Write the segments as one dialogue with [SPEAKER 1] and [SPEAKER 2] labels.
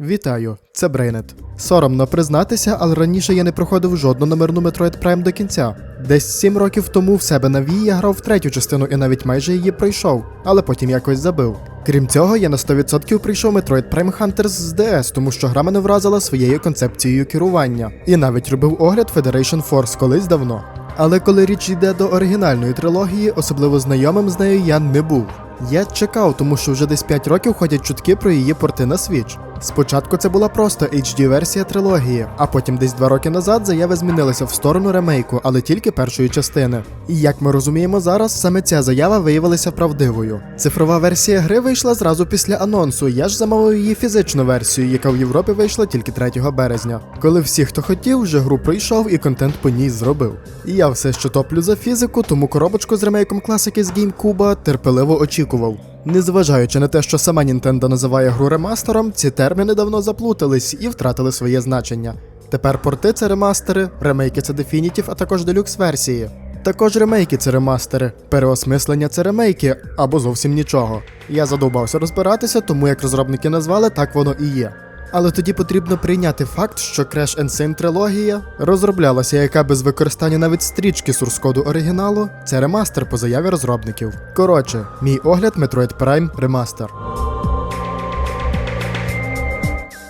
[SPEAKER 1] Вітаю, це Брейнет. Соромно признатися, але раніше я не проходив жодну номерну Metroid Prime до кінця. Десь сім років тому в себе на Wii я грав в третю частину і навіть майже її пройшов, але потім якось забив. Крім цього, я на 100% прийшов Metroid Prime Hunters з DS, тому що гра мене вразила своєю концепцією керування. І навіть робив огляд Federation Force колись давно. Але коли річ йде до оригінальної трилогії, особливо знайомим з нею я не був. Я чекав, тому що вже десь 5 років ходять чутки про її порти на Switch. Спочатку це була просто HD-версія трилогії, а потім десь 2 роки назад заяви змінилися в сторону ремейку, але тільки першої частини. І як ми розуміємо зараз, саме ця заява виявилася правдивою. Цифрова версія гри вийшла зразу після анонсу. Я ж замовив її фізичну версію, яка в Європі вийшла тільки 3 березня. Коли всі, хто хотів, вже гру пройшов і контент по ній зробив. І я все ще топлю за фізику, тому коробочку з ремейком класики з GameCube терпеливо очікував. Незважаючи на те, що сама Nintendo називає гру ремастером, ці терміни давно заплутались і втратили своє значення. Тепер порти це ремастери, ремейки це дефінітів, а також делюкс версії. Також ремейки це ремастери, переосмислення це ремейки або зовсім нічого. Я задовбався розбиратися, тому як розробники назвали, так воно і є. Але тоді потрібно прийняти факт, що Crash Insane трилогія розроблялася, яка без використання навіть стрічки сурскоду оригіналу, це ремастер по заяві розробників. Коротше, мій огляд Metroid Prime Remaster.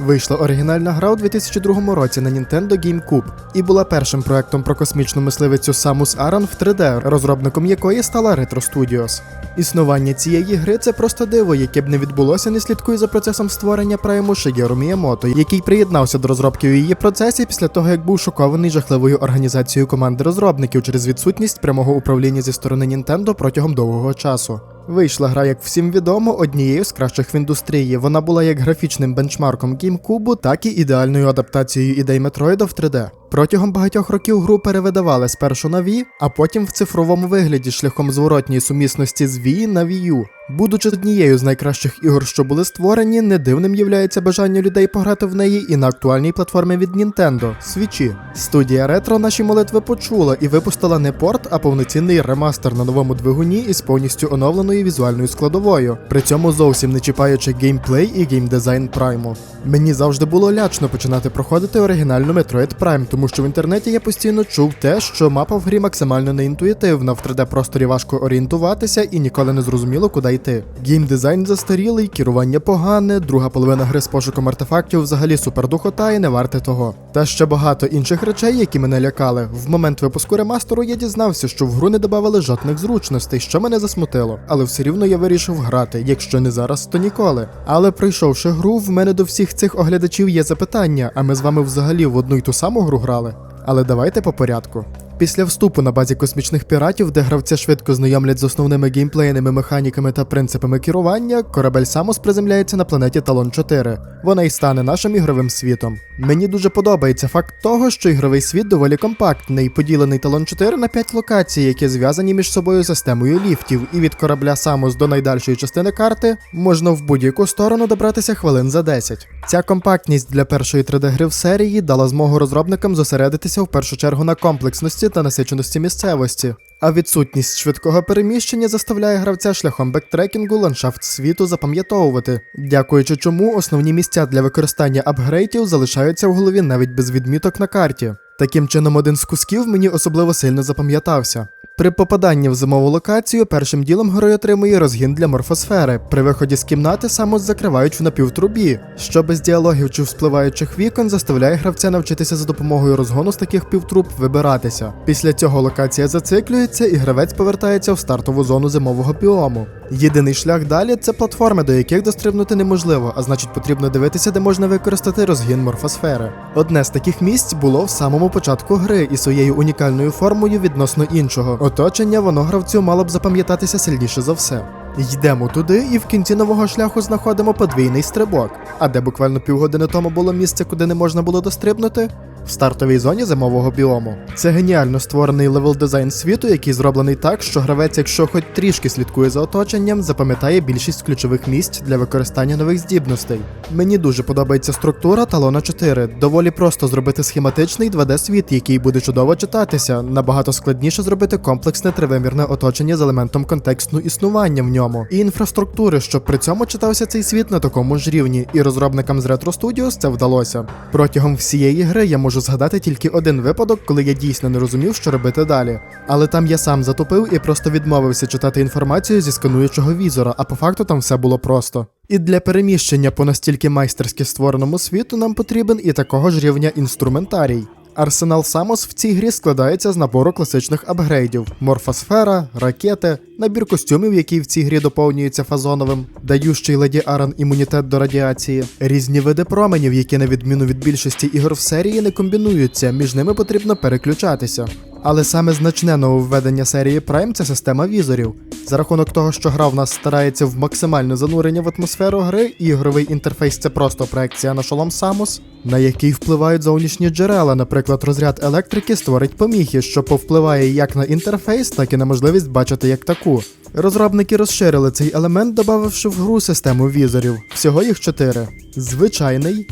[SPEAKER 1] Вийшла оригінальна гра у 2002 році на Nintendo GameCube і була першим проектом про космічну мисливицю Samus Aran в 3D, розробником якої стала Retro Studios. Існування цієї гри це просто диво, яке б не відбулося, не слідкує за процесом створення прайму Шигеру Міямото, який приєднався до розробки у її процесі після того, як був шокований жахливою організацією команди розробників через відсутність прямого управління зі сторони Nintendo протягом довгого часу. Вийшла гра, як всім відомо, однією з кращих в індустрії. Вона була як графічним бенчмарком GameCube, так і ідеальною адаптацією ідей Метроїда в 3D. Протягом багатьох років гру перевидавали спершу на Wii, а потім в цифровому вигляді шляхом зворотньої сумісності з Wii на Wii U. Будучи однією з найкращих ігор, що були створені, не дивним являється бажання людей пограти в неї і на актуальній платформі від Nintendo – Switch. Студія Retro наші молитви почула і випустила не порт, а повноцінний ремастер на новому двигуні із повністю оновленою візуальною складовою, при цьому зовсім не чіпаючи геймплей і геймдизайн Прайму. Мені завжди було лячно починати проходити оригінальну Metroid Prime, тому що в інтернеті я постійно чув те, що мапа в грі максимально неінтуїтивна, в 3D-просторі важко орієнтуватися і ніколи не зрозуміло, куди йти. Геймдизайн застарілий, керування погане, друга половина гри з пошуком артефактів взагалі супердухота і не варте того. Та ще багато інших речей, які мене лякали. В момент випуску ремастеру я дізнався, що в гру не додавали жодних зручностей, що мене засмутило. Але все рівно я вирішив грати, якщо не зараз, то ніколи. Але пройшовши гру, в мене до всіх цих оглядачів є запитання, а ми з вами взагалі в одну й ту саму гру грали. Але давайте по порядку. Після вступу на базі космічних піратів, де гравця швидко знайомлять з основними геймплейними механіками та принципами керування, корабель Самос приземляється на планеті Талон 4. Вона й стане нашим ігровим світом. Мені дуже подобається факт того, що ігровий світ доволі компактний, поділений Талон 4 на 5 локацій, які зв'язані між собою системою ліфтів, і від корабля Самос до найдальшої частини карти можна в будь-яку сторону добратися хвилин за 10. Ця компактність для першої 3D-гри в серії дала змогу розробникам зосередитися в першу чергу на комплексності та насиченості місцевості. А відсутність швидкого переміщення заставляє гравця шляхом бектрекінгу ландшафт світу запам'ятовувати, дякуючи чому основні місця для використання апгрейтів залишаються в голові навіть без відміток на карті. Таким чином, один з кусків мені особливо сильно запам'ятався. При попаданні в зимову локацію першим ділом герой отримує розгін для морфосфери. При виході з кімнати самос закривають в напівтрубі, що без діалогів чи вспливаючих вікон заставляє гравця навчитися за допомогою розгону з таких півтруб вибиратися. Після цього локація зациклюється і гравець повертається в стартову зону зимового біому. Єдиний шлях далі це платформи, до яких дострибнути неможливо, а значить потрібно дивитися, де можна використати розгін морфосфери. Одне з таких місць було в самому початку гри і своєю унікальною формою відносно іншого. Оточення воно гравцю мало б запам'ятатися сильніше за все. Йдемо туди, і в кінці нового шляху знаходимо подвійний стрибок. А де буквально півгодини тому було місце, куди не можна було дострибнути? В стартовій зоні зимового біому. Це геніально створений левел дизайн світу, який зроблений так, що гравець, якщо хоч трішки слідкує за оточенням, запам'ятає більшість ключових місць для використання нових здібностей. Мені дуже подобається структура талона 4. Доволі просто зробити схематичний 2D-світ, який буде чудово читатися. Набагато складніше зробити комплексне тривимірне оточення з елементом контексту існування в ньому і інфраструктури, щоб при цьому читався цей світ на такому ж рівні, і розробникам з Retro Studios це вдалося. Протягом всієї гри я можу згадати тільки один випадок, коли я дійсно не розумів, що робити далі. Але там я сам затопив і просто відмовився читати інформацію зі скануючого візора, а по факту там все було просто. І для переміщення по настільки майстерськи створеному світу нам потрібен і такого ж рівня інструментарій. Арсенал Самос в цій грі складається з набору класичних апгрейдів: морфосфера, ракети, набір костюмів, який в цій грі доповнюється фазоновим, даючий леді Аран імунітет до радіації, різні види променів, які на відміну від більшості ігор в серії не комбінуються, між ними потрібно переключатися. Але саме значне нововведення серії Prime – це система візорів. За рахунок того, що гра в нас старається в максимальне занурення в атмосферу гри, і ігровий інтерфейс це просто проекція на шолом Самус, на який впливають зовнішні джерела, наприклад, розряд електрики створить поміхи, що повпливає як на інтерфейс, так і на можливість бачити як таку. Розробники розширили цей елемент, додавши в гру систему візорів. Всього їх чотири: звичайний.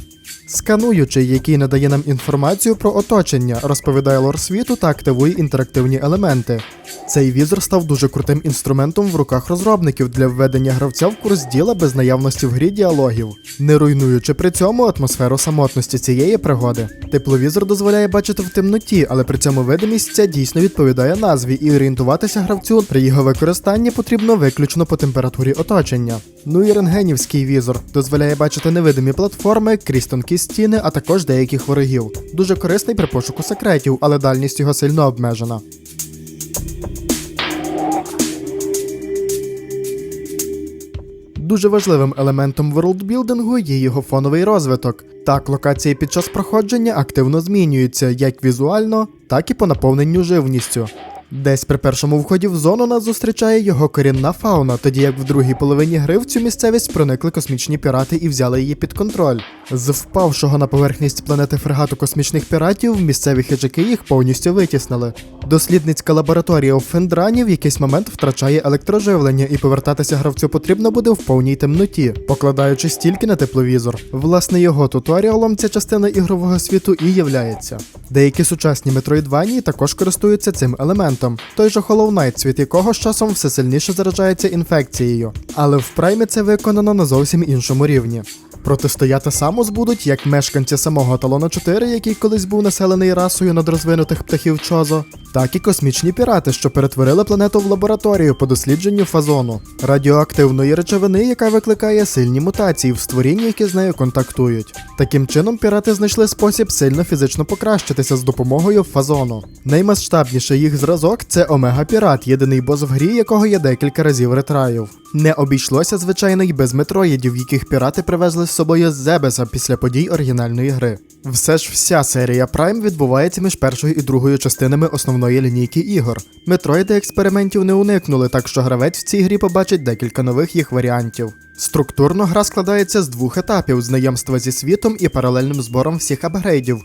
[SPEAKER 1] Скануючий, який надає нам інформацію про оточення, розповідає лор світу та активує інтерактивні елементи. Цей візор став дуже крутим інструментом в руках розробників для введення гравця в курс діла без наявності в грі діалогів, не руйнуючи при цьому атмосферу самотності цієї пригоди. Тепловізор дозволяє бачити в темноті, але при цьому видимість ця дійсно відповідає назві, і орієнтуватися гравцю при його використанні потрібно виключно по температурі оточення. Ну і рентгенівський візор дозволяє бачити невидимі платформи, крізь тонкі стіни, а також деяких ворогів. Дуже корисний при пошуку секретів, але дальність його сильно обмежена. Дуже важливим елементом ворлдбілдингу є його фоновий розвиток. Так, локації під час проходження активно змінюються як візуально, так і по наповненню живністю. Десь при першому вході в зону нас зустрічає його корінна фауна, тоді як в другій половині гри в цю місцевість проникли космічні пірати і взяли її під контроль. З впавшого на поверхність планети фрегату космічних піратів місцеві хиджаки їх повністю витіснили. Дослідницька лабораторія у Фендране в якийсь момент втрачає електроживлення, і повертатися гравцю потрібно буде в повній темноті, покладаючись тільки на тепловізор. Власне, його туторіалом ця частина ігрового світу і являється. Деякі сучасні метроїдванії також користуються цим елементом. Той же Hollow Knight, світ якого з часом все сильніше заражається інфекцією. Але в праймі це виконано на зовсім іншому рівні. Протистояти Самус будуть як мешканці самого Талона 4, який колись був населений расою надрозвинутих птахів Чозо, так і космічні пірати, що перетворили планету в лабораторію по дослідженню фазону, радіоактивної речовини, яка викликає сильні мутації в створінні, які з нею контактують. Таким чином, пірати знайшли спосіб сильно фізично покращитися з допомогою фазону. Наймасштабніший їх зразок це Омега Пірат, єдиний бос в грі, якого є декілька разів ретраїв. Не обійшлося, звичайно, й без метроїдів, яких пірати привезли з собою Зебеса після подій оригінальної гри. Все ж вся серія Prime відбувається між першою і другою частинами основної лінійки ігор. Метроїди експериментів не уникнули, так що гравець в цій грі побачить декілька нових їх варіантів. Структурно гра складається з двох етапів: знайомства зі світом і паралельним збором всіх апгрейдів.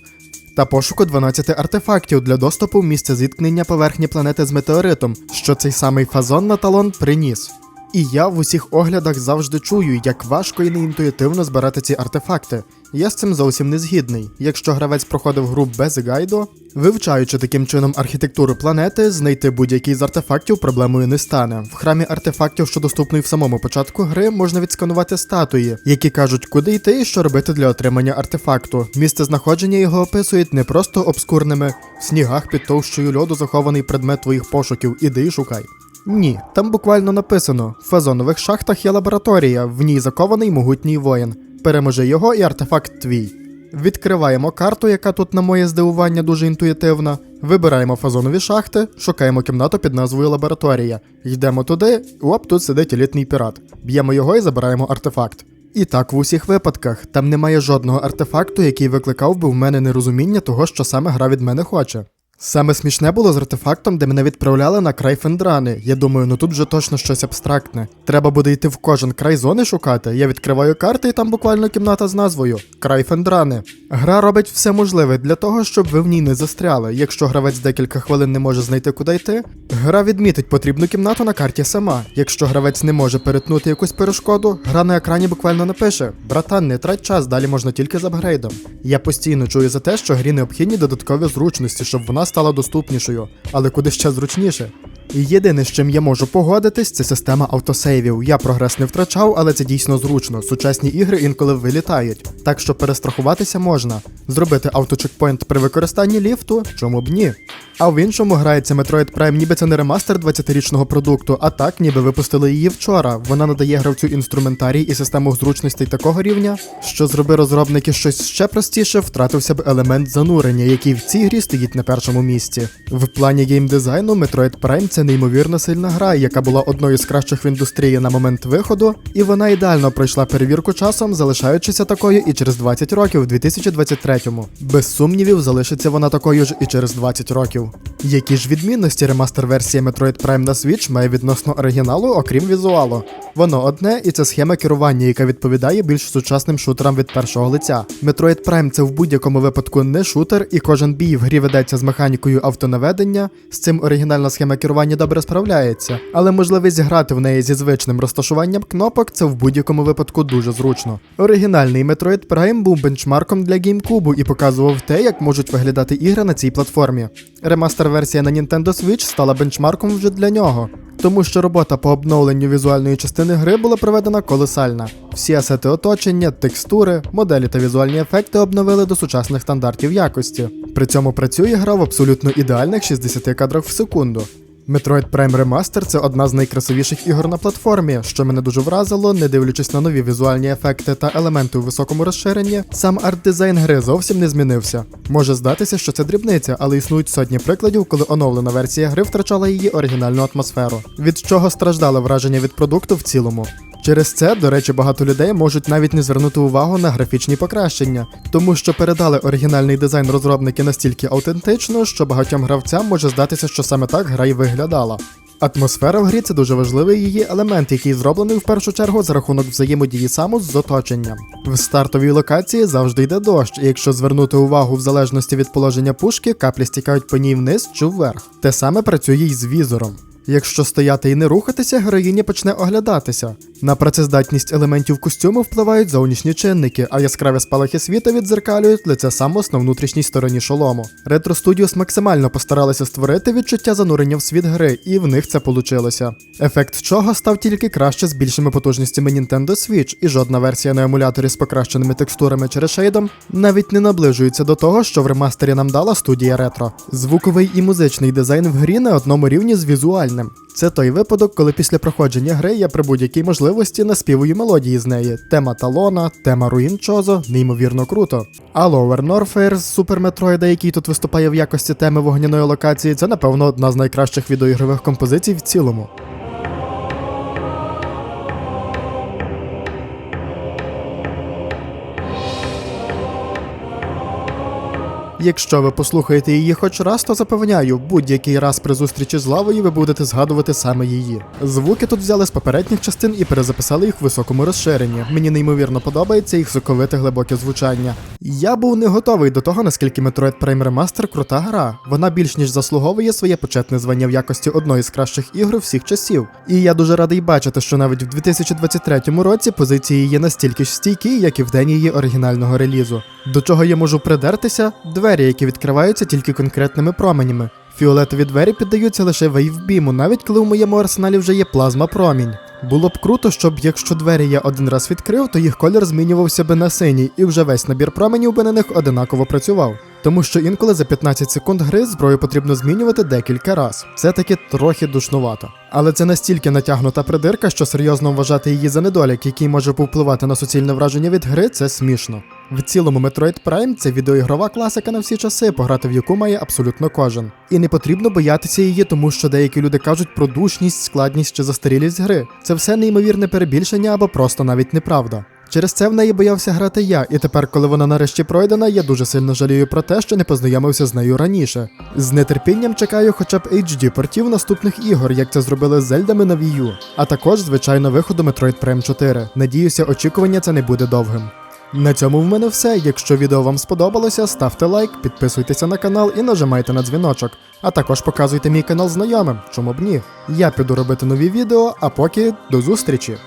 [SPEAKER 1] Та пошуку 12 артефактів для доступу в місце зіткнення поверхні планети з метеоритом, що цей самий фазон на талон приніс. І я в усіх оглядах завжди чую, як важко і неінтуїтивно збирати ці артефакти. Я з цим зовсім не згідний. Якщо гравець проходив гру без гайду, вивчаючи таким чином архітектуру планети, знайти будь-який з артефактів проблемою не стане. В храмі артефактів, що доступний в самому початку гри, можна відсканувати статуї, які кажуть, куди йти і що робити для отримання артефакту. Місце знаходження його описують не просто обскурними в снігах під товщою льоду захований предмет твоїх пошуків. Іди і шукай. Ні, там буквально написано: в фазонових шахтах є лабораторія, в ній закований могутній воїн. Переможи його і артефакт твій. Відкриваємо карту, яка тут, на моє здивування, дуже інтуїтивна. Вибираємо фазонові шахти, шукаємо кімнату під назвою лабораторія. Йдемо туди, оп, тут сидить елітний пірат. Б'ємо його і забираємо артефакт. І так в усіх випадках там немає жодного артефакту, який викликав би в мене нерозуміння того, що саме гра від мене хоче. Саме смішне було з артефактом, де мене відправляли на край Фендрани. Я думаю, ну тут вже точно щось абстрактне. Треба буде йти в кожен край зони шукати. Я відкриваю карти, і там буквально кімната з назвою Край Фендрани. Гра робить все можливе для того, щоб ви в ній не застряли. Якщо гравець декілька хвилин не може знайти куди йти, гра відмітить потрібну кімнату на карті сама. Якщо гравець не може перетнути якусь перешкоду, гра на екрані буквально напише: Братан, не трать час, далі можна тільки з апгрейдом. Я постійно чую за те, що грі необхідні додаткові зручності, щоб вона стала доступнішою, але куди ще зручніше. І Єдине, з чим я можу погодитись, це система автосейвів. Я прогрес не втрачав, але це дійсно зручно. Сучасні ігри інколи вилітають, так що перестрахуватися можна. Зробити авточекпоінт при використанні ліфту, чому б ні. А в іншому грається Metroid Prime, ніби це не ремастер 20-річного продукту, а так, ніби випустили її вчора. Вона надає гравцю інструментарій і систему зручностей такого рівня, що зроби розробники щось ще простіше, втратився б елемент занурення, який в цій грі стоїть на першому місці. В плані геймдизайну Metroid Prime це неймовірно сильна гра, яка була одною з кращих в індустрії на момент виходу, і вона ідеально пройшла перевірку часом, залишаючися такою і через 20 років, у 2023-му. Без сумнівів, залишиться вона такою ж і через 20 років. Які ж відмінності ремастер-версія Metroid Prime на Switch має відносно оригіналу, окрім візуалу? Воно одне, і це схема керування, яка відповідає більш сучасним шутерам від першого лиця. Metroid Prime це в будь-якому випадку не шутер, і кожен бій в грі ведеться з механікою автонаведення. З цим оригінальна схема керування добре справляється, але можливість грати в неї зі звичним розташуванням кнопок це в будь-якому випадку дуже зручно. Оригінальний Metroid Prime був бенчмарком для GameCube і показував те, як можуть виглядати ігри на цій платформі. Ремастер-версія на Nintendo Switch стала бенчмарком вже для нього. Тому що робота по обновленню візуальної частини гри була проведена колосальна. Всі асети оточення, текстури, моделі та візуальні ефекти обновили до сучасних стандартів якості. При цьому працює гра в абсолютно ідеальних 60 кадрах в секунду. Metroid Prime Remaster це одна з найкрасивіших ігор на платформі, що мене дуже вразило, не дивлячись на нові візуальні ефекти та елементи у високому розширенні, сам арт-дизайн гри зовсім не змінився. Може здатися, що це дрібниця, але існують сотні прикладів, коли оновлена версія гри втрачала її оригінальну атмосферу, від чого страждало враження від продукту в цілому. Через це, до речі, багато людей можуть навіть не звернути увагу на графічні покращення, тому що передали оригінальний дизайн розробники настільки аутентично, що багатьом гравцям може здатися, що саме так гра й виглядала. Атмосфера в грі це дуже важливий її елемент, який зроблений в першу чергу за рахунок взаємодії самус з оточенням. В стартовій локації завжди йде дощ, і якщо звернути увагу в залежності від положення пушки, каплі стікають по ній вниз чи вверх. Те саме працює й з візором. Якщо стояти і не рухатися, героїня почне оглядатися. На працездатність елементів костюму впливають зовнішні чинники, а яскраві спалахи світа віддзеркалюють лице самос на внутрішній стороні шолому. Retro Studios максимально постаралися створити відчуття занурення в світ гри, і в них це получилося. Ефект чого став тільки краще з більшими потужностями Nintendo Switch, і жодна версія на емуляторі з покращеними текстурами чи решейдом навіть не наближується до того, що в ремастері нам дала студія Retro. Звуковий і музичний дизайн в грі на одному рівні з візуальним. Це той випадок, коли після проходження гри я при будь-якій можливості наспівую мелодії з неї. Тема талона, тема Руїн Чозо, неймовірно круто. А Lower Norfair з Супер Метроїда, який тут виступає в якості теми вогняної локації, це напевно одна з найкращих відеоігрових композицій в цілому. Якщо ви послухаєте її хоч раз, то запевняю, будь-який раз при зустрічі з лавою ви будете згадувати саме її. Звуки тут взяли з попередніх частин і перезаписали їх в високому розширенні. Мені неймовірно подобається їх соковите глибоке звучання. Я був не готовий до того, наскільки Metroid Prime Remaster крута гра. Вона більш ніж заслуговує своє почетне звання в якості одної з кращих ігор всіх часів. І я дуже радий бачити, що навіть в 2023 році позиції є настільки ж стійкі, як і в день її оригінального релізу. До чого я можу придертися? Двері, які відкриваються тільки конкретними променями. Фіолетові двері піддаються лише вейвбіму, навіть коли у моєму арсеналі вже є плазма промінь. Було б круто, щоб якщо двері я один раз відкрив, то їх колір змінювався би на синій, і вже весь набір променів би на них одинаково працював. Тому що інколи за 15 секунд гри зброю потрібно змінювати декілька раз. Це таки трохи душнувато. Але це настільки натягнута придирка, що серйозно вважати її за недолік, який може повпливати на суцільне враження від гри, це смішно. В цілому Metroid Prime це відеоігрова класика на всі часи, пограти в яку має абсолютно кожен. І не потрібно боятися її, тому що деякі люди кажуть про душність, складність чи застарілість гри. Це все неймовірне перебільшення або просто навіть неправда. Через це в неї боявся грати я, і тепер, коли вона нарешті пройдена, я дуже сильно жалію про те, що не познайомився з нею раніше. З нетерпінням чекаю хоча б HD портів наступних ігор, як це зробили з Зельдами на Wii U, а також, звичайно, виходу Metroid Prime 4. Надіюся, очікування це не буде довгим. На цьому в мене все. Якщо відео вам сподобалося, ставте лайк, підписуйтеся на канал і нажимайте на дзвіночок. А також показуйте мій канал знайомим, чому б ні. Я піду робити нові відео, а поки до зустрічі!